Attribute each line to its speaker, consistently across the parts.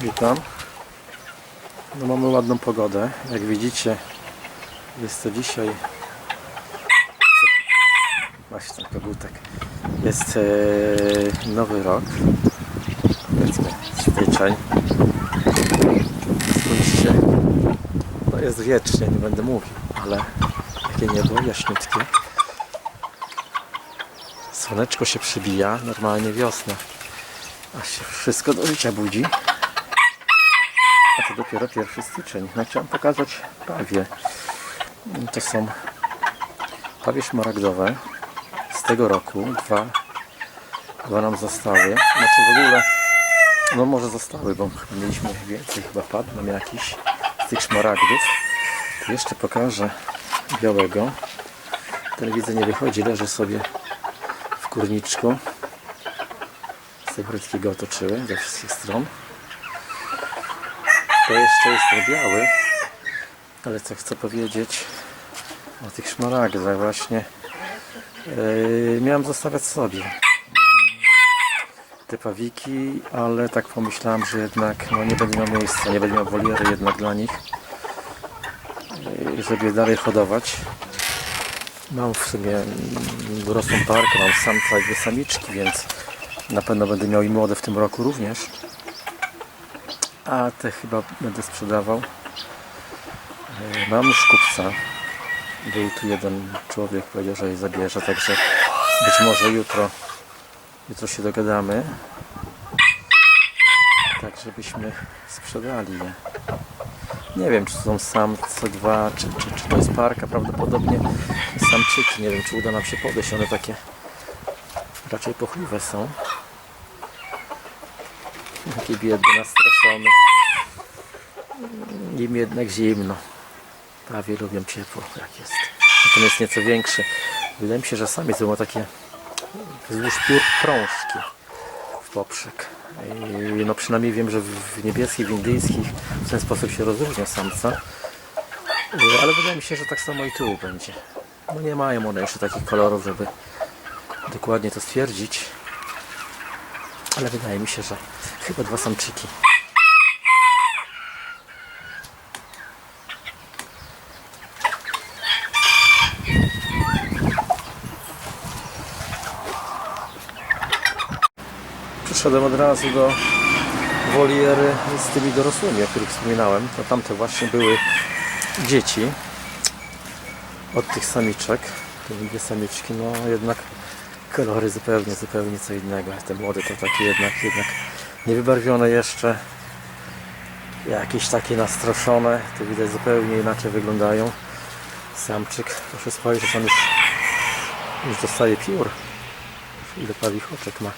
Speaker 1: Witam. No mamy ładną pogodę. Jak widzicie, jest to dzisiaj. Właśnie ten kogutek. Jest e, nowy rok. Powiedzmy styczeń. Spójrzcie. No jest wiecznie, nie będę mówił, ale jakie niebo jaśniutkie. Słoneczko się przybija, normalnie wiosna. A się wszystko do życia budzi. Dopiero pierwszy styczeń. No chciałem pokazać pawie. To są pawie szmaragdowe z tego roku. Dwa, dwa nam zostały. Znaczy w ogóle, no może zostały, bo mieliśmy więcej, chyba padł nam jakiś z tych szmaragdów. Jeszcze pokażę białego. Ten widzę nie wychodzi, leży sobie w kurniczku. Sekretki go otoczyły ze wszystkich stron. To jeszcze jest biały, ale co chcę powiedzieć o tych szmaragdach właśnie. Yy, miałem zostawiać sobie te pawiki, ale tak pomyślałem, że jednak no, nie będę miał miejsca, nie będę miał woliery jednak dla nich, yy, żeby dalej hodować. Mam w sumie mm, dorosłą parkę, mam samca i dwie samiczki, więc na pewno będę miał i młode w tym roku również. A te chyba będę sprzedawał. E, Mam już kupca. Był tu jeden człowiek, powiedział, że je zabierze, także być może jutro, jutro się dogadamy. Tak, żebyśmy sprzedali je. Nie wiem, czy to są samce dwa, czy, czy, czy to jest parka, prawdopodobnie samczyki. Nie wiem, czy uda nam się podejść. One takie raczej pochliwe są. Takie biedne, nastraszone. Im jednak zimno. Prawie lubią ciepło, jak jest. Natomiast nieco większy. Wydaje mi się, że samiec ma takie wzdłuż piór prążki w poprzek. I no przynajmniej wiem, że w niebieskich, w indyjskich w ten sposób się rozróżnia samca. Ale wydaje mi się, że tak samo i tu będzie. No nie mają one jeszcze takich kolorów, żeby dokładnie to stwierdzić. Ale wydaje mi się, że chyba dwa samczyki. Przyszedłem od razu do woliery z tymi dorosłymi, o których wspominałem. To tamte właśnie były dzieci od tych samiczek. Te dwie samiczki, no jednak kolory zupełnie, zupełnie co innego. Te młode to takie jednak, jednak niewybarwione jeszcze. Jakieś takie nastraszone. To widać zupełnie inaczej wyglądają. Samczyk, proszę spojrzeć, on już, już dostaje piór. Ile pawich oczek ma.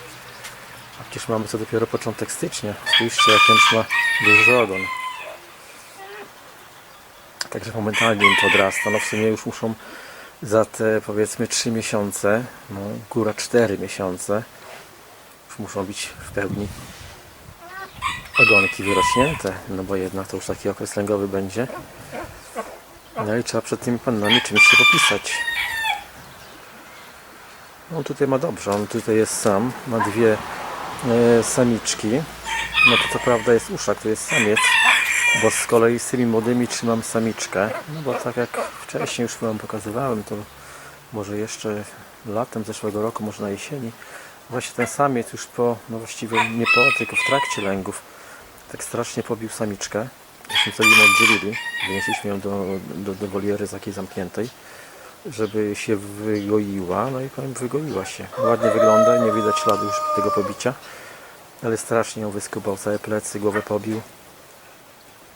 Speaker 1: A przecież mamy to dopiero początek stycznia. Spójrzcie, jak on już ma duży ogon. Także momentalnie im to odrasta. No w sumie już muszą za te powiedzmy 3 miesiące, no góra 4 miesiące, już muszą być w pełni ogonki wyrośnięte, no bo jednak to już taki okres lęgowy będzie. No i trzeba przed tymi panami czymś się popisać. On tutaj ma dobrze, on tutaj jest sam, ma dwie e, samiczki. No to co prawda jest uszak, to jest samiec, bo z kolei z tymi młodymi trzymam samiczkę. No bo tak jak wcześniej już Wam pokazywałem, to może jeszcze latem zeszłego roku, może na jesieni, właśnie ten samiec już po, no właściwie nie po, tylko w trakcie lęgów, tak strasznie pobił samiczkę. Myśmy sobie ją oddzielili, wynieśliśmy ją do, do, do woliery takiej zamkniętej żeby się wygoiła. No i powiem, wygoiła się. Ładnie wygląda, nie widać śladu już tego pobicia. Ale strasznie ją wyskubał, całe plecy, głowę pobił.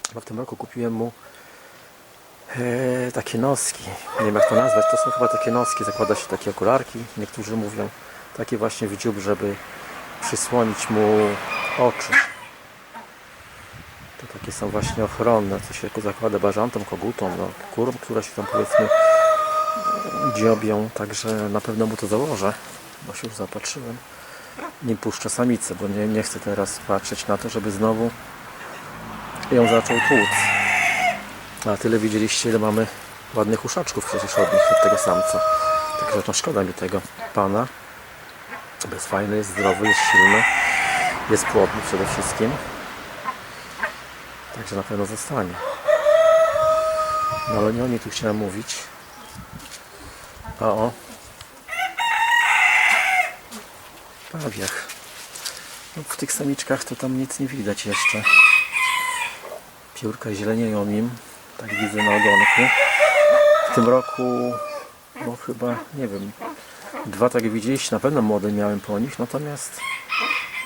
Speaker 1: Chyba w tym roku kupiłem mu e, takie noski. Nie wiem jak to nazwać, to są chyba takie noski, zakłada się takie okularki, niektórzy mówią. Takie właśnie w dziób, żeby przysłonić mu oczy. Takie są właśnie ochronne, co się zakłada bażantom, kogutom, no, kurom, które się tam powiedzmy dziobią, także na pewno mu to założę, bo się już zapatrzyłem. Nie puszczę samicę, bo nie, nie chcę teraz patrzeć na to, żeby znowu ją zaczął tłuc. A tyle widzieliście, ile mamy ładnych uszaczków przecież od nich, od tego samca. Także no szkoda mi tego pana. Jest fajny, jest zdrowy, jest silny, jest płodny przede wszystkim. Także na pewno zostanie. No ale nie o niej tu chciałem mówić. A o. Pawiach. No, w tych samiczkach to tam nic nie widać jeszcze. Piórka zielenieją im. Tak widzę na ogonku. W tym roku, no chyba, nie wiem, dwa tak widzieliście, na pewno młode miałem po nich, natomiast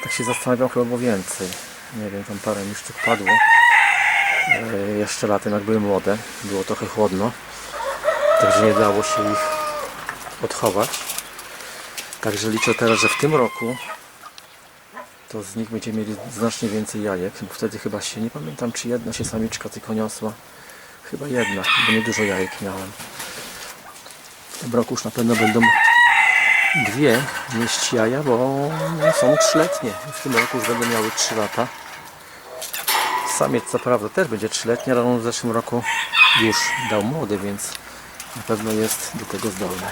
Speaker 1: tak się zastanawiam, chyba więcej. Nie wiem, tam parę mi sztuk padło. E, jeszcze latem, jak były młode, było trochę chłodno, także nie dało się ich odchować. Także liczę teraz, że w tym roku to z nich będziemy mieli znacznie więcej jajek. Wtedy chyba się, nie pamiętam czy jedna się samiczka tylko niosła. Chyba jedna, bo nie dużo jajek miałem. W tym roku już na pewno będą dwie nieść jaja, bo są trzyletnie. W tym roku już będą miały 3 lata. Samiec co prawda też będzie trzyletni, ale on w zeszłym roku już dał młody, więc na pewno jest do tego zdolny.